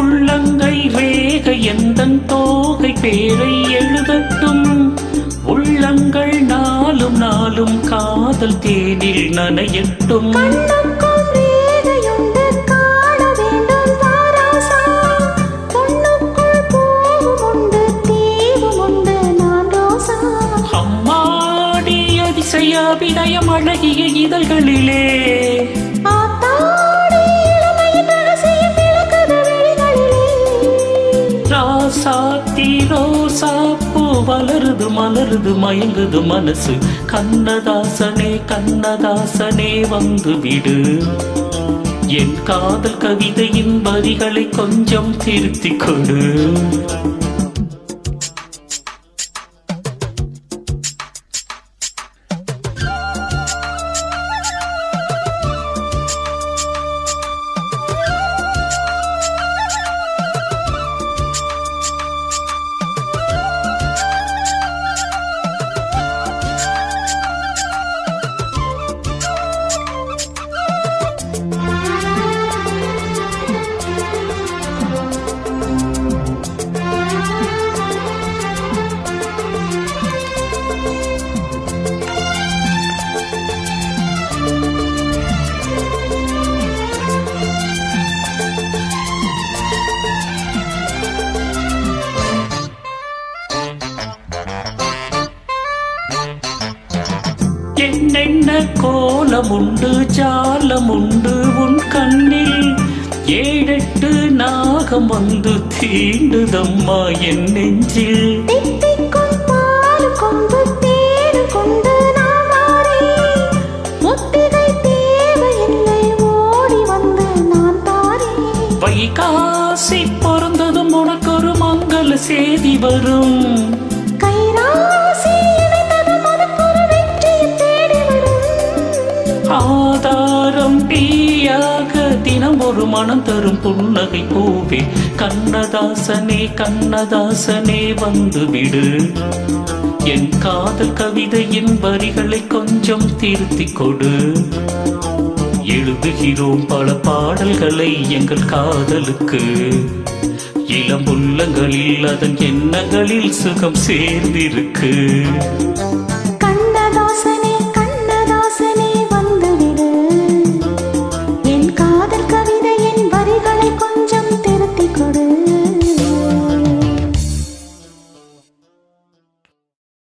உள்ளங்கை ரேகை எந்தன் தோகை பேரை எழுதட்டும். உள்ளங்கள் நாளும் நாளும் காதல் தேனில் நனையட்டும். கண்ணுக்கும் ரேகையுண்டு காண வேண்டும் வாராசா. ராசாத்தி சாப்பு வளருது மலருது மயங்குது மனசு. கண்ணதாசனே கண்ணதாசனே வந்து விடு. என் காதல் கவிதையின் வரிகளை கொஞ்சம் திருத்திக் கொடு. என்னென்ன கோலமுண்டு ஜாலமுண்டு உன் கண்ணில்? ஏழெட்டு நாகம் வந்து தீண்டுதம்மா என் நெஞ்சில். வைகாசி பொருந்ததும் உனக்கு ஒரு மங்கள செய்தி வரும். ஒரு மனம் தரும் புன்னகை பூவே. கண்ணதாசனே கண்ணதாசனே வந்து விடு. என் காதல் கவிதையின் வரிகளை கொஞ்சம் திருத்தி கொடு. எழுதுகிறோம் பல பாடல்களை எங்கள் காதலுக்கு. இளம் உள்ளங்களில் அதன் எண்ணங்களில் சுகம் சேர்ந்திருக்கு.